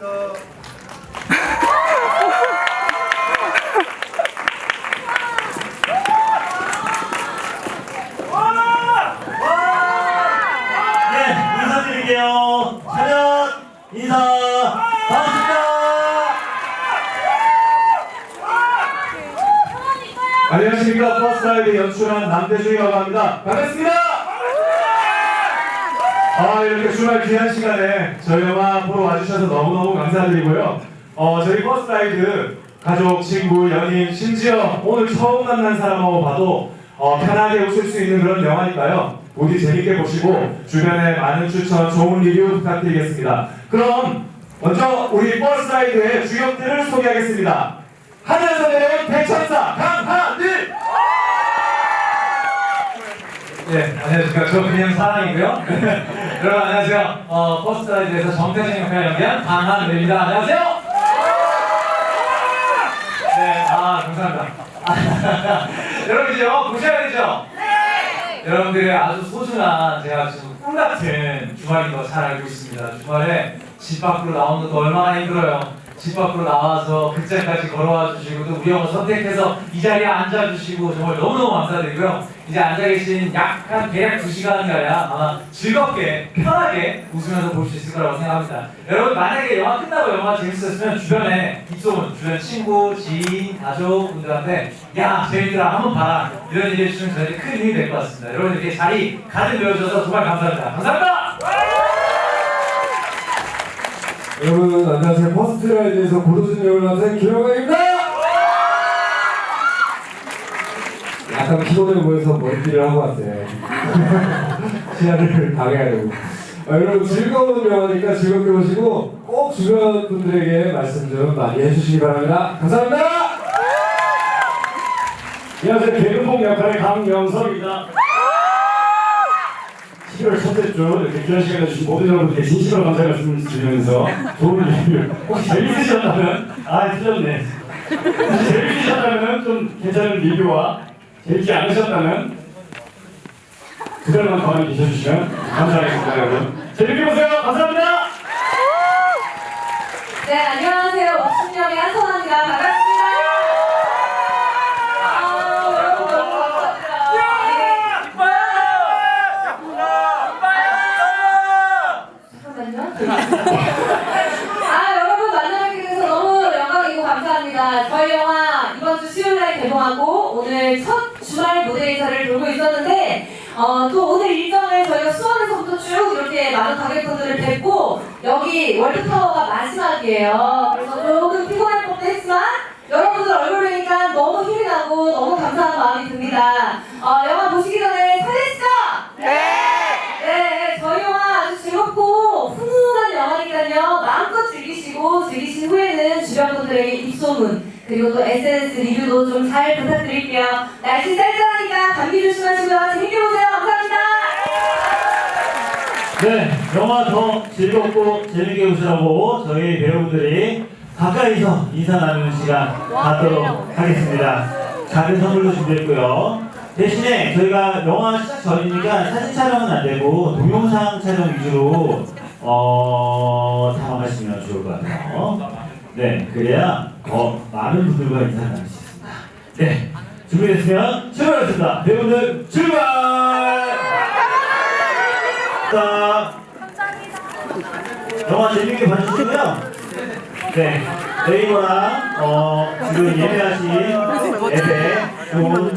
네, 인사. 반갑습니다. 안녕하십니까. 버스라이드 연출한 남대중이라고 합니다. 반갑습니다 아 이렇게 주말 귀한 시간에 저희 영화 보러 와주셔서 너무너무 감사드리고요. 어 저희 버스라이드 가족, 친구, 연인, 심지어 오늘 처음 만난 사람하고 봐도 어, 편하게 웃을 수 있는 그런 영화니까요. 부디 재밌게 보시고 주변에 많은 추천, 좋은 리뷰 부탁드리겠습니다. 그럼 먼저 우리 버스라이드의 주역들을 소개하겠습니다. 하늘에서 내려온 백천사 강하늘! 네, 안녕하십니까. 저 그냥 사랑이고요. 여러분 안녕하세요. 어, 버스라이드에서 정태진 역할을 연기한 강한입니다. 안녕하세요. 네, 아 감사합니다. 여러분 이제 어, 보셔야 되죠? 네. 여러분들의 아주 소중한 제가 지금 꿈 같은 주말인 거 잘 알고 있습니다. 주말에 집 밖으로 나오는 것도 얼마나 힘들어요. 집 밖으로 나와서 극장까지 걸어와 주시고 또 우리 형을 선택해서 이 자리에 앉아 주시고 정말 너무너무 감사드리고요. 이제 앉아 계신 약한 대략 2시간가량 아마 즐겁게 편하게 웃으면서 볼 수 있을 거라고 생각합니다. 여러분 만약에 영화 끝나고 영화 재밌었으면 주변에 입소문, 주변 친구, 지인, 가족분들한테 야 재밌더라 한번 봐라 이런 얘기 해주시면 저희한테 큰 힘이 될 것 같습니다. 여러분 이렇게 자리 가득 메워주셔서 정말 감사합니다. 감사합니다. 여러분 안녕하세요 버스트라이드에서 고도준 역을 맡은 김영광입니다. 약간 피곤해 보여서 머리띠를 하고 왔어요. 시야를 방해하려고. 아, 여러분 즐거운 영화니까 즐겁게 보시고 꼭 주변 분들에게 말씀 좀 많이 해주시기 바랍니다. 감사합니다. 안녕하세요. 개그봉 역할의 강명석입니다 7월 첫째 주 이렇게 귀한 시간 내주신 모든 여러분께 진심으로 감사 말씀드리면서 좋은 리뷰 혹시 재밌으셨다면 아 틀렸네 혹시 재밌으셨다면 좀 괜찮은 리뷰와 재밌지 않으셨다면 두 달만 가만히 계셔주시면 감사하겠습니다 여러분 재밌게 보세요 감사합니다 네, 안녕하세요. 옥순영의 한선아입니다. 반갑습니다. 아, 여러분 너무 감사드려요. 잠깐만요. 아, 여러분 만나뵙게 돼서 너무 영광이고 감사합니다. 저희 영화 이번 주 수요일 날 개봉하고 오늘 첫 주말 무대 인사를 돌고 있었는데 어, 또 오늘 일정을 저희가 수원에서부터 쭉 이렇게 많은 관객분들을 뵙고 여기 월드타워가 마지막이에요. 그래서 조금 피곤할 법도 했지만 여러분들 얼굴 보니까 너무 힘이 나고 너무 감사한 마음이 듭니다. 어, 영화 보시기 전에 설레시죠? 네, 저희 영화 아주 즐겁고 훈훈한 영화니까요. 마음껏 즐기시고 후에는 주변 분들에게 입소문 그리고 또 SNS 리뷰도 좀 잘 부탁드릴게요. 날씨 쌀쌀하니까 감기 조심하시고요. 재밌게 보세요. 감사합니다. 네, 영화 더 즐겁고 재밌게 보시라고 저희 배우분들이 가까이서 인사 나누는 시간 갖도록 하겠습니다. 작은 선물도 준비했고요. 대신에 저희가 영화 시작 전이니까 사진 촬영은 안 되고 동영상 촬영 위주로 어, 담아가시면 좋을 것 같아요. 네, 그래야 더 많은 분들과 인사 나눌 수 있습니다. 네, 준비됐으면 출발하겠습니다. 배우들 출발! 자, 영화 재밌게 봐주시고요. 네, 네이버랑 어, 지금 예매하신 앱에 좋은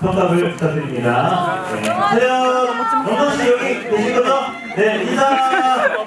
평가를 부탁드립니다. 네, 차렷, 영광씨 여기 계신 거죠? 네, 인사!